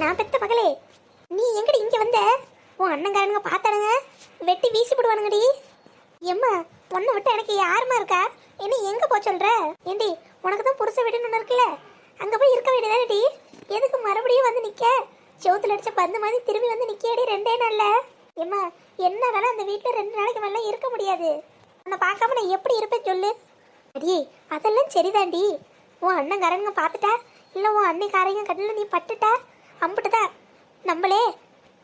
நான் பெத்த மகளே நீ எங்கடி இங்க வந்த? உன் அண்ணங்காரனுங்க பார்த்தானுங்க. வெட்டி வீசி போடுவானுங்கடி. எம்மா பொண்ணை விட்டு எனக்கு யாருமா இருக்கா? என்ன எங்க போ சொல்ற? ஏண்டி உனக்கு தான் புருஷ வீடுன்னு ஒன்று இருக்குல்ல? அங்க போய் இருக்க வேண்டியதானடி எதுக்கு மறுபடியும் வந்து நிக்க? செவுத்துல அடிச்ச பந்து மாதிரி திரும்பி வந்து நிக்கடி ரெண்டே நாள்ல. எம்மா என்ன வேலை அந்த வீட்டுல ரெண்டு நாளைக்கு மேல இருக்க முடியாது. உன்னை பார்க்காம நான் எப்படி இருப்பேன் சொல்லு. அடி அதெல்லாம் சரிதாண்டி உன் அண்ணங்காரங்க பார்த்துட்டா? இல்லை உன் அன்னைக்காரங்க கண்ணில் நீ பட்டுட்டா? அம்பிட்டுதான். நம்மளே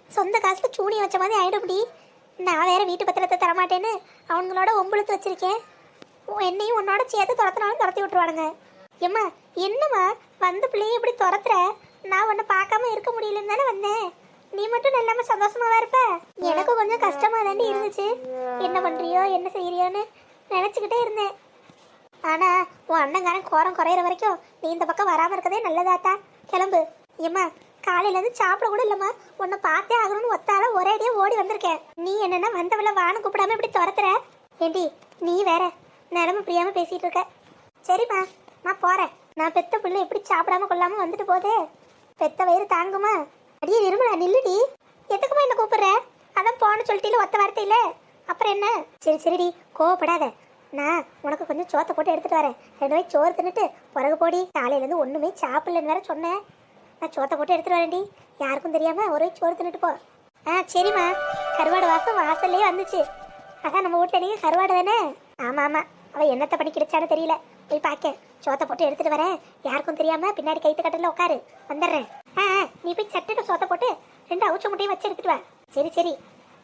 சொந்த காசுல சூனி வச்ச மாதிரி ஆயிடும்டி. நான் வேற வீட்டு பத்திரத்தை தரமாட்டேன்னு அவங்களோட ஒம்புழுத்து வச்சிருக்கேன். என்னையும் உன்னோட சேர்த்து துரத்தினாலும் துரத்தி விட்டுருவானுங்க. ஏம்மா என்னம்மா வந்த பிள்ளைய இப்படி துரத்துற? நான் உன்னை பார்க்காம இருக்க முடியலன்னு தானே வந்தேன். நீ மட்டும் இல்லாம சந்தோஷமாவா இருப்ப? எனக்கும் கொஞ்சம் கஷ்டமா தாண்டி இருந்துச்சு. என்ன பண்றியோ என்ன செய்யறியோன்னு நினைச்சுக்கிட்டே இருந்தேன். ஆனா உன் அண்ணங்காரன் கோரம் குறையிற வரைக்கும் நீ இந்த பக்கம் வராம இருக்கதே நல்லதாத்தா. கிளம்பு. ஏம்மா காலையிலேருந்து சாப்பிட கூட இல்லைம்மா. உன்னை பார்த்தே ஆகணும்னு ஒத்தால ஒரே அடியே ஓடி வந்திருக்கேன். நீ என்னென்னா வந்தவள வான்னு கூப்பிடாம இப்படி துரத்துற? ஏண்டி நீ வேற. நிலம புரியாம பேசிட்டு இருக்க. சரிம்மா நான் போறேன். நான் பெத்த பிள்ளை எப்படி சாப்பிடாம கொள்ளாம வந்துட்டு போதே? பெத்த வயிறு தாங்குமா? அடியே நிர்மலா நில்லுடி. எதுக்குமா என்ன கூப்பிடுற? அதான் போன சொல்லிட்டு ஒத்த வார்த்தையில. அப்புறம் என்ன? சரி சரிடி கோவப்படாத. நான் உனக்கு கொஞ்சம் சோத்தை போட்டு எடுத்துட்டு வரேன். ரெண்டு வயசு சோறு தின்னுட்டு பிறகு போடி. காலையிலேருந்து ஒன்றுமே சாப்பிடலன்னு வேற சொன்னேன். நான் சோத்தை போட்டு எடுத்துட்டு வரேன்டி யாருக்கும் தெரியாம ஒரு சோறு தின்னுட்டு போ. ஆ சரிம்மா. கருவாடு வாசம் வாசல்லே வந்துச்சு. அதான் நம்ம வீட்டில் நீங்கள் கருவாடு தானே? ஆமாம் ஆமாம் அவள் என்னத்தை பண்ணி கிடைச்சான்னு தெரியல. போய் பார்க்க சோத்தை போட்டு எடுத்துட்டு வரேன். யாருக்கும் தெரியாம பின்னாடி கைத்து கட்டில உட்காரு வந்துடுறேன். ஆ ஆ, நீ போய் சட்டுட்டு சோத்தை போட்டு ரெண்டு அவுச்ச முட்டையும் வச்சு எடுத்துட்டு வா. சரி சரி.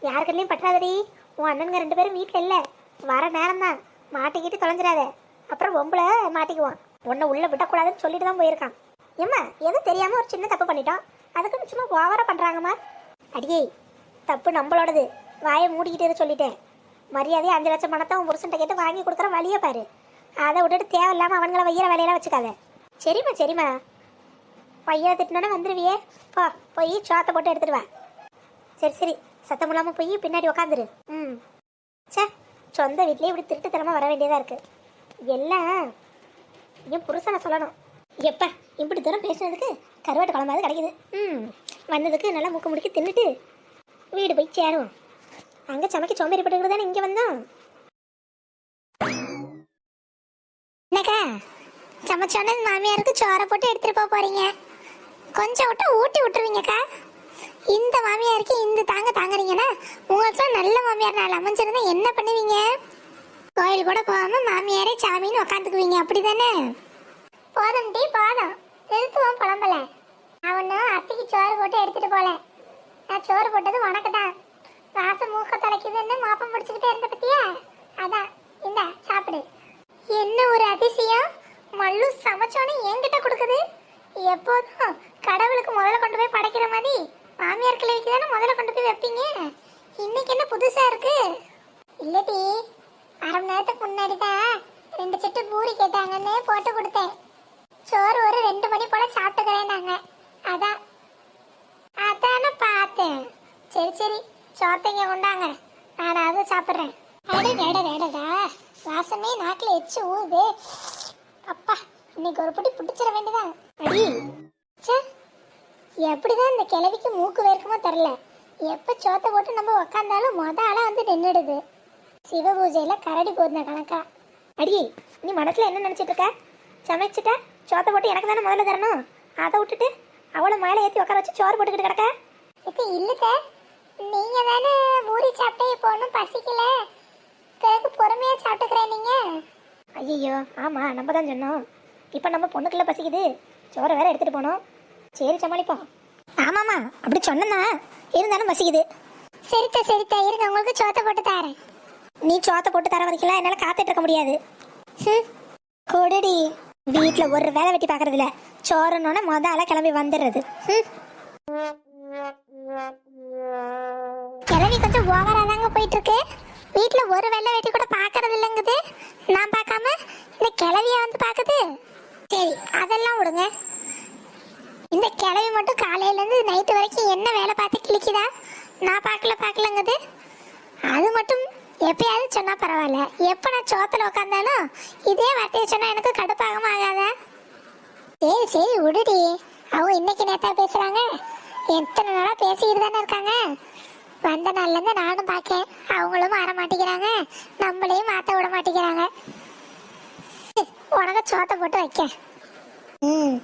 யாருக்கள்லையும் பற்றாதடி. உன் அண்ணனுங்க ரெண்டு பேரும் வீட்டில் இல்லை. வர நேரம் தான் மாட்டிக்கிட்டு தொலைஞ்சிடாத. அப்புறம் பொம்பளை மாட்டிக்குவான். உன்னை உள்ள விடக்கூடாதுன்னு சொல்லிட்டு தான் போயிருக்கான். ஏம்மா எதுவும் தெரியாம ஒரு சின்ன தப்பு பண்ணிட்டோம். அதுக்கு சும்மா ஓவரா பண்றாங்கம்மா. அடியே தப்பு நம்மளோடது. வாயை மூடிக்கிட்டு சொல்லிட்டேன். மரியாதையை அஞ்சு லட்சம் பணத்தை உன் புருஷன்ட்ட கேட்டு வாங்கி கொடுக்குற வழியை பாரு. அதை விட்டுட்டு தேவையில்லாம அவங்கள வையிற வேலையெல்லாம் வச்சுக்காத. சரிம்மா சரிம்மா. பையனை திட்டினோன்னே வந்துருவியே. போ போய் சோத்தை போட்டு எடுத்துட்டு வா சரி சரி. சத்தம் இல்லாமல் போய் பின்னாடி உக்காந்துரு. ம். ச்சே சொந்த வீட்லேயே இப்படி திருட்டுத்தனமாக வர வேண்டியதாக இருக்குது எல்லாம் என் புருஷனை சொல்லணும். எப்பா இப்படி தூரம் பேசுனதுக்கு கருவாட்டு குழம்பாவது கிடைக்குது. ம் வந்ததுக்கு நல்லா முக்கு முடிக்க தின்னுட்டு வீடு போய் சேருவோம். அங்கே சமைக்க சோம்பேறிப்பட்டு தானே இங்கே வந்தோம். என்னக்கா சமைச்சோன்னே மாமியாருக்கு சோறை போட்டு எடுத்துகிட்டு போக போகிறீங்க கொஞ்சம் விட்டு ஊட்டி விட்டுருவீங்கக்கா. இந்த மாமியாருக்கு இந்த தாங்க தாங்குறீங்கன்னா உங்களுக்கு நல்ல மாமியார் நாள் அமைஞ்சிருந்தா என்ன பண்ணுவீங்க? கோயில் கூட போகாமல் மாமியாரே சாமின்னு உக்காந்துக்குவீங்க அப்படிதானே? போதும் டீ போதும். நிறுத்துவோம் புலம்பல. அவனு அத்திக்கு சோறு போட்டு எடுத்துட்டு போல. நான் சோறு போட்டது உனக்கு தான் வாசம் மூக்க தொலைக்குதுன்னு மாப்பம் பிடிச்சிக்கிட்டே இருந்த பத்தியா? அதான் இந்த சாப்பிடு. என்ன ஒரு அதிசயம்? மல்லு சமைச்சோன்னே என்கிட்ட கொடுக்குது. எப்போதும் கடவுளுக்கு முதல்ல கொண்டு போய் படைக்கிற மாதிரி மாமியார் கிழவிக்கு தானே முதல்ல கொண்டு போய் வைப்பீங்க? இன்னைக்கு என்ன புதுசா இருக்கு? இல்லடி அரை மணி நேரத்துக்கு முன்னாடி தான் ரெண்டு செட்டு பூரி கேட்டாங்கன்னு போட்டு கொடுத்தேன். சோறு ஒரு ரெண்டு மணி போல சாப்பிட்டுக்கிறேன் நாங்க. அதான். அதானே பார்த்தேன். சரி சரி. சோத்தைங்க உண்டாங்க நான் அதை சாப்பிட்றேன். அடடடடடா வாசமே நாக்கில் எச்சு ஊது அப்பா இன்னைக்கு ஒரு பிடி பிடிச்சிட வேண்டியதான் அடி. ச்சே. எப்படிதான் இந்த கிளவிக்கு மூக்கு வேர்க்குமோ தெரில எப்போ சோத்தை போட்டு நம்ம உக்காந்தாலும் மொத ஆளா வந்து நின்றுடுது சிவ பூஜையில கரடி போதுன கணக்கா. அடியே நீ மனசுல என்ன நினைச்சிட்டு இருக்க? சமைச்சிட்ட? சோத்தை போட்டு எனக்கு தானே முதல்ல தரணும்? அதை விட்டுட்டு அவளை மேலே ஏற்றி உட்கார வச்சு சோறு போட்டுக்கிட்டு கிடக்க? இது இல்லைக்க நீங்க தானே பூரி சாப்பிட்டே இப்போ ஒன்றும் பசிக்கல. பிறகு பொறுமையா சாப்பிட்டுக்கிறேன் நீங்க. ஐயோ ஆமா நம்ம தான் சொன்னோம். இப்போ நம்ம பொண்ணுக்குள்ள பசிக்குது. சோறை வேற எடுத்துட்டு போனோம். சரி சமாளிப்போம். ஆமாமா அப்படி சொன்னா இருந்தாலும் பசிக்குது. சரித்தா சரித்தா இருங்க உங்களுக்கு சோத்தை போட்டு தரேன். நீ சோத்தை போட்டு தர வரைக்கும் என்னால காத்துட்டு இருக்க முடியாது. கொடுடி. வீட்ல ஒரு வேலை வெட்டி பாக்குறதுல சோறுனோட மொத ஆளா கிளம்பி வந்துடுறது கிளம்பி கொஞ்சம் ஓவரா தாங்க போயிட்டு இருக்கு வீட்ல ஒரு வெள்ளை வெட்டி கூட பாக்குறது இல்லங்குது நான் பார்க்காம இந்த கிளவிய வந்து பாக்குது. சரி அதெல்லாம் விடுங்க. இந்த கிளவி மட்டும் காலையில இருந்து நைட்டு வரைக்கும் என்ன வேலை பார்த்து கிழிக்குதா? நான் பார்க்கல பார்க்கலங்குது. அது மட்டும் எப்பயாவது சொன்னா பரவாயில்ல. எப்ப நான் சோத்துல உட்காந்தாலும் இதே வார்த்தையை சொன்னா எனக்கு கடுப்பாகமா ஆகாத? சரி சரி விடுடி. அவங்க இன்னைக்கு நேத்தா பேசுறாங்க. எத்தனை நாளா பேசிக்கிட்டு தானே இருக்காங்க. வந்த நாள்ல இருந்து நானும் பார்க்கேன் அவங்களும் மாற மாட்டேங்கிறாங்க. நம்மளையும் மாத்த விட மாட்டேங்கிறாங்க. உனக்கு சோத்தை போட்டு வைக்க ம்.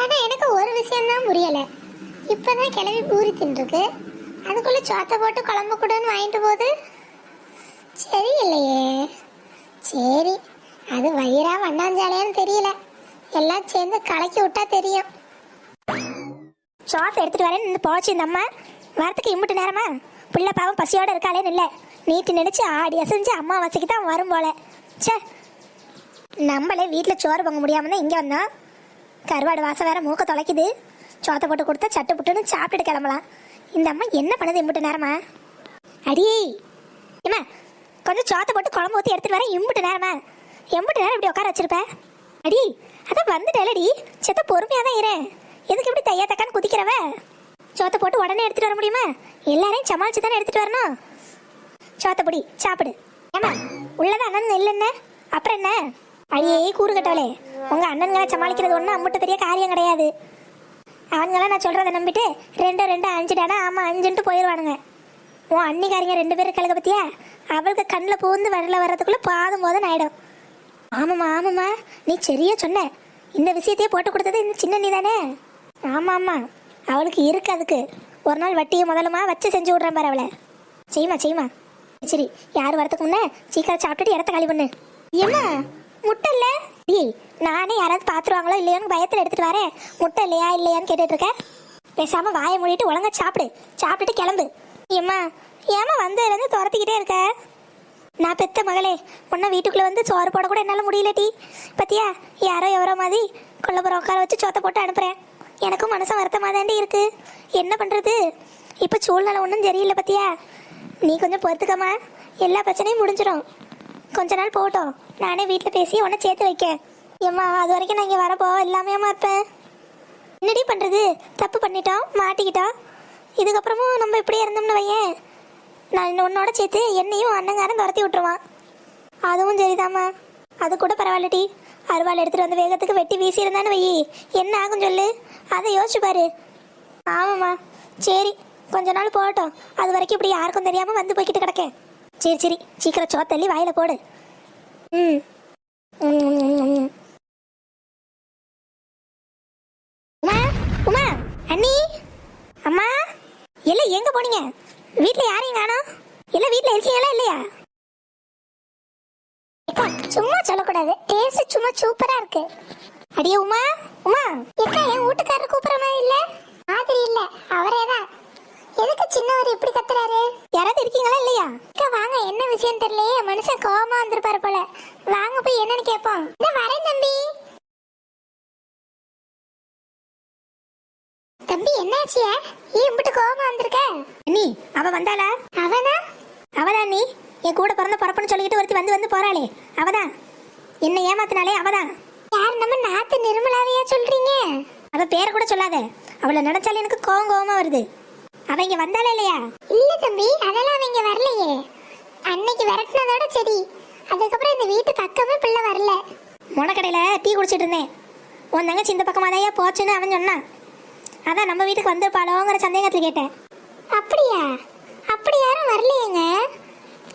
ஆனா எனக்கு ஒரு விஷயம் தான் புரியல. இப்பதான் கிளவி பூரி தின்றுருக்கு அதுக்குள்ள சோத்தை போட்டு குழம்பு கூடன்னு வாங்கிட்டு போகுது. சரியில்லையே. சரி அது வயிறா வண்ணாஞ்சாலையான்னு தெரியல. எல்லாம் சேர்ந்து கலக்கி விட்டா தெரியும். சோத்தை எடுத்துட்டு வரேன் இந்த போச்சு இந்த அம்மா. வரத்துக்கு இம்புட்டு நேரமா? பிள்ளை பாவம் பசியோட இருக்காளேன்னு இல்லை. நீட்டு நினைச்சு ஆடி அசைஞ்சு அம்மா வசதிக்கு தான் வரும் போல. ச்சே. நம்மளே வீட்டில் சோறு பொங்க முடியாம தான் இங்கே வந்தோம். கருவாடு வாசம் வேற மூக்க தொலைக்குது. சோத்தை போட்டு கொடுத்தா சட்டு புட்டுன்னு சாப்பிட்டுட்டு கிளம்பலாம். இந்த அம்மா என்ன பண்ணுது இம்புட்டு நேரமா? அடியே. என்ன கொஞ்சம் சோத்தை போட்டு குழம்பு ஊற்றி எடுத்துட்டு வரேன். இம்புட்டு நேரமா எம்புட்டு நேரம் இப்படி உட்கார வச்சிருப்பேன் அடி அதான் வந்துட்டேலடி. செத்த பொறுமையாக தான் இரேன் எதுக்கு இப்படி தையா தக்கான்னு குதிக்கிறவ? சோத்தை போட்டு உடனே எடுத்துட்டு வர முடியுமா? எல்லாரையும் சமாளிச்சு தானே எடுத்துட்டு வரணும்? சோத்தை பொடி சாப்பிடு. ஏமா உள்ளதான் அண்ணன் இல்லைன்னு அப்புறம் என்ன? அழியே கூறுகட்டவளே உங்க அண்ணன்களை சமாளிக்கிறது ஒன்றும் அம்முட்டு பெரிய காரியம் கிடையாது. அவங்களாம் நான் சொல்றதை நம்பிட்டு ரெண்டு ரெண்டு அஞ்சுடானா ஆமா அஞ்சுன்ட்டு போயிடுவானுங்க உன் அன்னிக்காரிங்க ரெண்டு பேரும் கிழக்க பத்தியா? அவளுக்கு கண்ணில் பூந்து வரல வர்றதுக்குள்ள பாதம் போதும் ஆயிடும். ஆமாம்மா ஆமாம்மா. நீ சரியா சொன்ன. இந்த விஷயத்தையே போட்டு கொடுத்தது இந்த சின்ன நீ தானே? ஆமாம் ஆமாம் அவளுக்கு இருக்கு அதுக்கு. ஒரு நாள் வட்டியை முதலமா வச்சு செஞ்சு விட்றேன் பாரு அவளை. செய்யுமா செய்யுமா சரி யார் வரதுக்கு முன்னே சீக்கிரம் சாப்பிட்டுட்டு இடத்த காலி பண்ணு. ஏம்மா முட்டை இல்லை? ஏய் நானே யாராவது பார்த்துருவாங்களோ இல்லையோன்னு பயத்தில் எடுத்துகிட்டு வரேன். முட்டை இல்லையா இல்லையான்னு கேட்டுட்ருக்கேன் இருக்கேன் வாயை மூடிட்டு ஒழுங்கா சாப்பிடு. சாப்பிட்டுட்டு கிளம்பு. ஏம்மா ஏமா வந்ததுலேருந்து துரத்திக்கிட்டே இருக்க? நான் பெத்த மகளே உன்ன வீட்டுக்குள்ளே வந்து சோறு போட கூட என்னால் முடியலட்டி பத்தியா யாரோ எவரோ மாதிரி கொல்லப்புறம் உட்கார வச்சு சோத்தை போட்டு அனுப்புகிறேன் எனக்கும் மனசு வருத்தமாக தாண்டி இருக்குது என்ன பண்ணுறது இப்போ சூழ்நிலை ஒன்றும் சரியில்லை பத்தியா? நீ கொஞ்சம் பொறுத்துக்கம்மா. எல்லா பிரச்சனையும் முடிஞ்சிடும் கொஞ்ச நாள் போகட்டும். நானே வீட்டில் பேசி உன்னை சேர்த்து வைக்க ஏம்மா அது வரைக்கும் நான் இங்கே வரப்போ இல்லாமையாம்மா இருப்பேன். என்னடி பண்ணுறது தப்பு பண்ணிட்டோம் மாட்டிக்கிட்டோம். இதுக்கப்புறமும் நம்ம இப்படியே இருந்தோம்னு வையேன். நான் இன்னும் உன்னோட சேர்த்து என்னையும் அண்ணங்காரன் துரத்தி விட்டுருவான். அதுவும் சரிதாம்மா. அது கூட பரவாயில்லடி அருவாள் எடுத்துகிட்டு வந்த வேகத்துக்கு வெட்டி வீசியிருந்தான்னு வையி. என்ன ஆகும் சொல்லு? அதை யோசிச்சு பாரு. ஆமாம்மா. சரி கொஞ்ச நாள் போகட்டும். அது வரைக்கும் இப்படி யாருக்கும் தெரியாமல் வந்து போய்கிட்டு கிடக்கேன். சரி சரி. சீக்கிரம் சோத்தள்ளி வாயில போடு. ம் ம், ம், ம், ம். உமா உமா அண்ணி அம்மா எல்லாம் எங்க போனீங்க வீட்ல யாரையும் காணோம் எல்லாம் வீட்ல இருக்கீங்களா இல்லையா ஏக்கா, சும்மா சொல்லக்கூடாது டேஸ்ட் சும்மா சூப்பரா இருக்கு. அடியே உமா உமா ஏக்கா என் வீட்டுக்காரர் கூப்பிடுற மாதிரி இல்ல? மாதிரி இல்ல அவரே தான் எதுக்கு சின்னவர் இப்படி கத்துறாரு? யாராவது இருக்கீங்களா இல்லையா? அக்கா வாங்க என்ன விஷயம் தெரியலையே? மனுஷன் கோவமா வந்திருப்பாரு போல. வாங்க போய் என்னன்னு கேட்போம் இந்த வரேன் தம்பி. தம்பி என்னாச்சியா ஏன்? இப்படி கோவமா வந்திருக்க? அண்ணி அவ வந்தாளா? அவனா? அவதான் நீ என் கூட பிறந்த பிறப்புன்னு சொல்லிக்கிட்டு ஒருத்தி வந்து வந்து போறாளே. அவதான். என்ன ஏமாத்தினாலே அவதான். யார் நம்ம நாத்து நிர்மலாவையா சொல்றீங்க? அவ பேரை கூட சொல்லாத. அவளை நினைச்சாலே எனக்கு கோவம் கோவமா வருது. அவ இங்க வந்தாளே இல்லையா? இல்ல தம்பி அதெல்லாம் அவங்க வரலையே. அன்னைக்கு விரட்டினதோட சரி. அதுக்கப்புறம் இந்த வீட்டு பக்கமே பிள்ளை வரல. முனக்கடையில டீ குடிச்சிட்டு இருந்தேன். உன் தங்கச்சி இந்த பக்கமா தான் போச்சுன்னு அவன் சொன்னான். அதான் நம்ம வீட்டுக்கு வந்திருப்பாளோங்கிற சந்தேகத்தில் கேட்டேன். அப்படியா? அப்படி யாரும் வரலையேங்க?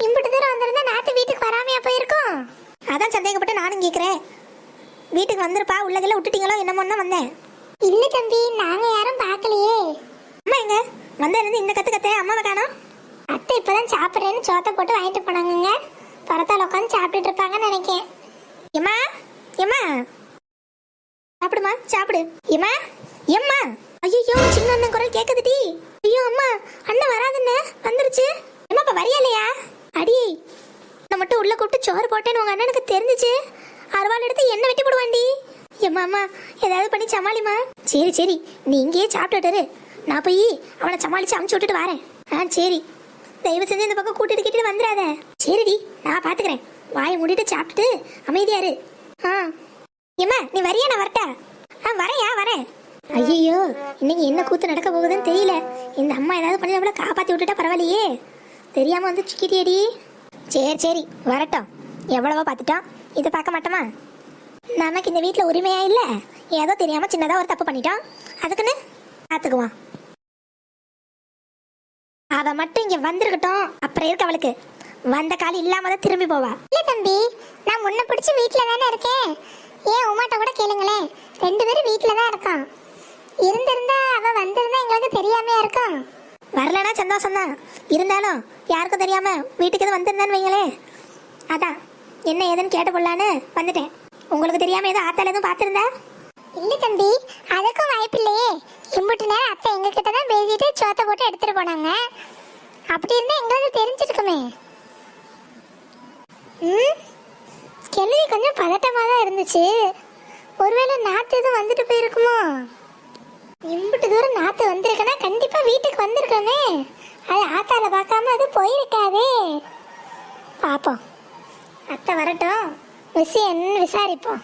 இம்பிட்டு தூரம் வந்திருந்தா நாத்து வீட்டுக்கு வராமையா போயிருக்கோம்? அதான் சந்தேகப்பட்டு நானும் கேட்குறேன் வீட்டுக்கு வந்திருப்பா உள்ளதெல்லாம் விட்டுட்டீங்களோ என்னமோன்னு வந்தேன். இல்ல தம்பி நாங்க யாரும் பார்க்கலையே. அம்மா எங்க? வந்ததுலேருந்து இந்த கத்து கத்த அம்மாவை காணோம். அத்தை இப்பதான் சாப்பிட்றேன்னு சோத்தை போட்டு வாங்கிட்டு போனாங்கங்க. பரத்தால உட்காந்து சாப்பிட்டுட்டு இருப்பாங்கன்னு நினைக்கேன். எம்மா? எம்மா? சாப்பிடுமா? சாப்பிடு. எம்மா? எம்மா? ஐயோ சின்ன அண்ணன் குரல் கேக்குதுடி. ஐயோ அம்மா அண்ணன் வராதுன்னு. வந்துருச்சு எம்மா இப்ப வரியா இல்லையா அடி நான் மட்டும் உள்ள கூப்பிட்டு சோறு போட்டேன்னு உங்க அண்ணனுக்கு தெரிஞ்சுச்சு? அருவாள் எடுத்து என்ன வெட்டி போடுவாண்டி? எம்மா அம்மா ஏதாவது பண்ணி சமாளிமா சரி சரி நீ இங்கேயே சாப்பிட்டுட்டு நான் போய் அவனை சமாளிச்சு அமுச்சு விட்டுட்டு வரேன். ஆ சரி. தயவு செஞ்சு இந்த பக்கம் கூட்டிட்டு கிட்டிட்டு வந்துடாத. சரிடி நான் பாத்துக்கிறேன். வாயை மூடிட்டு சாப்பிட்டுட்டு அமைதியாரு ஆ. ஏம்மா நீ வரியா நான் வரட்டா? ஆ வரையா வரேன். ஐயோ இன்னைக்கு என்ன கூத்து நடக்க போகுதுன்னு தெரியல. இந்த அம்மா ஏதாவது பண்ணி நம்மள காப்பாத்தி விட்டுட்டா பரவாயில்லையே. தெரியாம வந்து சிக்கிட்டியடி. சரி சரி வரட்டும். எவ்வளவோ பார்த்துட்டோம். இதை பார்க்க மாட்டோமா? நமக்கு இந்த வீட்டில் உரிமையா இல்லை? ஏதோ தெரியாம சின்னதாக ஒரு தப்பு பண்ணிட்டோம். அதுக்குன்னு பார்த்துக்குவோம். அவ மட்டும் இங்க வந்திருக்கட்டும். அப்புறம் இருக்கு அவளுக்கு. வந்த கால் இல்லாம தான் திரும்பி போவா. இல்ல தம்பி நான் முன்ன பிடிச்சி வீட்டில் தானே இருக்கேன். ஏன் உமாட்ட கூட கேளுங்களேன். ரெண்டு பேரும் வீட்டில் தான் இருக்கோம். இருந்திருந்தா அவ வந்திருந்தா எங்களுக்கு தெரியாமையா இருக்கும். வரலனா சந்தோஷம் தான் இருந்தாலும் யாருக்கும் தெரியாம வீட்டுக்கு வந்திருந்தான்னு வைங்களே அதான். என்ன ஏதுன்னு கேட்டு போடலான்னு வந்துட்டேன். உங்களுக்கு தெரியாம ஏதோ ஆத்தால எதுவும் பார்த்துருந்தா? இல்ல தம்பி அதுக்கும் வாய்ப்பு இல்லையே. இம்புட்டு நேரம் அத்தை எங்க கிட்ட தான் பேசிட்டு சோத்த போட்டு எடுத்துட்டு போனாங்க. அப்படி இருந்தா எங்களுக்கு தெரிஞ்சிருக்குமே. ம்? கேள்வி கொஞ்சம் பதட்டமா தான் இருந்துச்சு. ஒருவேளை நாத்து எதுவும் வந்துட்டு போயிருக்குமோ? இம்புட்டு தூரம் நாத்து வந்திருக்குன்னா கண்டிப்பா வீட்டுக்கு வந்திருக்கோமே அது ஆத்தால பார்க்காம அது போயிருக்காதே. பாப்போம். அத்தை வரட்டும். விஷயம் என்னன்னு விசாரிப்போம்.